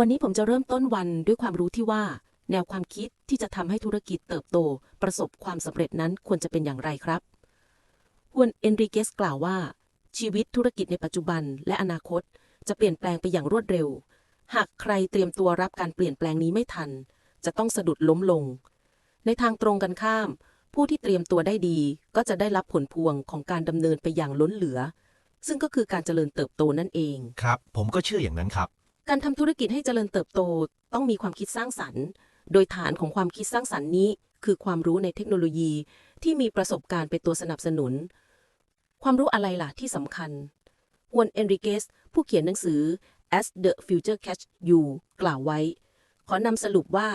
วันนี้ผมจะเริ่มต้นวันด้วยความรู้ที่ว่า แนวความคิดที่จะทำให้ธุรกิจเติบโต ประสบความสำเร็จนั้นควรจะเป็นอย่างไรครับฮวนเอนริเกสกล่าวว่า ชีวิตธุรกิจในปัจจุบันและอนาคต จะเปลี่ยนแปลงไปอย่างรวดเร็ว หากใครเตรียมตัวรับการเปลี่ยนแปลงนี้ไม่ทัน จะต้องสะดุดล้มลง ในทางตรงกันข้าม ผู้ที่เตรียมตัวได้ดี ก็จะได้รับผลพวงของการดำเนินไปอย่างล้นเหลือ ซึ่งก็คือการเจริญเติบโตนั่นเอง ครับ ผมก็เชื่ออย่างนั้นครับ การทำธุรกิจให้เจริญเติบโต ต้องมีความคิดสร้างสรรค์ โดยฐานของความคิดสร้างสรรค์นี้ คือความรู้ในเทคโนโลยีที่มีประสบการณ์เป็นตัวสนับสนุน ความรู้อะไรล่ะที่สำคัญฮวนเอนริเกสผู้เขียนหนังสือ As the Future Catch You กล่าวไว้ ขอนำสรุปว่า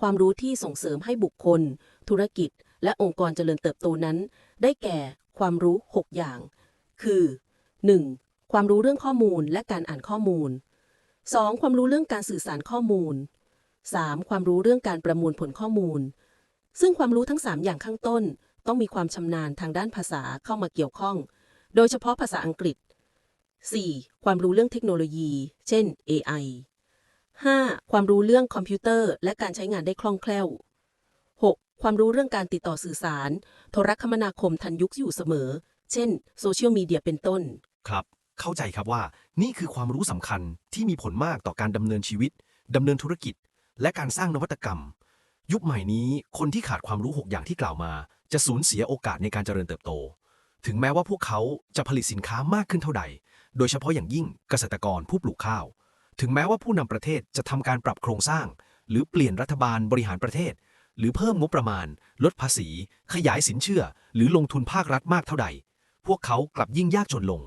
ความรู้ที่ส่งเสริมให้บุคคล ธุรกิจ และองค์กรเจริญเติบโตนั้น ได้แก่ความรู้ 6 อย่าง คือ 1. ความรู้เรื่องข้อมูลและการอ่านข้อมูล 2. ความรู้เรื่องการสื่อสารข้อมูล 3. ความรู้เรื่องการประมวลผลข้อมูล ซึ่งความรู้ทั้ง 3 อย่างข้างต้น ต้องมีความชำนาญทางด้านภาษาเข้ามาเกี่ยวข้อง โดยเฉพาะภาษาอังกฤษ 4. ความรู้เรื่องเทคโนโลยี เช่น AI 5. ความรู้เรื่องคอมพิวเตอร์ และการใช้งานได้คล่องแคล่ว 6. ความรู้เรื่องการติดต่อสื่อสาร โทรคมนาคมทันยุคอยู่เสมอ เช่นโซเชียลมีเดียเป็นต้น ครับ เข้าใจครับว่า นี่คือความรู้สำคัญที่มีผลมากต่อการดำเนินชีวิตดำเนินธุรกิจ และการสร้างนวัตกรรม ยุคใหม่นี้คนที่ขาดความรู้ 6 อย่างที่กล่าวมา จะสูญเสียโอกาสในการเจริญเติบโต ถึงแม้ว่าพวกเขาจะผลิตสินค้ามากขึ้นเท่าใด โดยเฉพาะอย่างยิ่งเกษตรกรผู้ปลูกข้าว ถึงแม้ว่าผู้นำประเทศจะทำการปรับโครงสร้าง หรือเปลี่ยนรัฐบาลบริหารประเทศ หรือเพิ่มงบประมาณ ลดภาษี ขยายสินเชื่อ หรือลงทุนภาครัฐมากเท่าใด พวกเขากลับยิ่งยากจนลง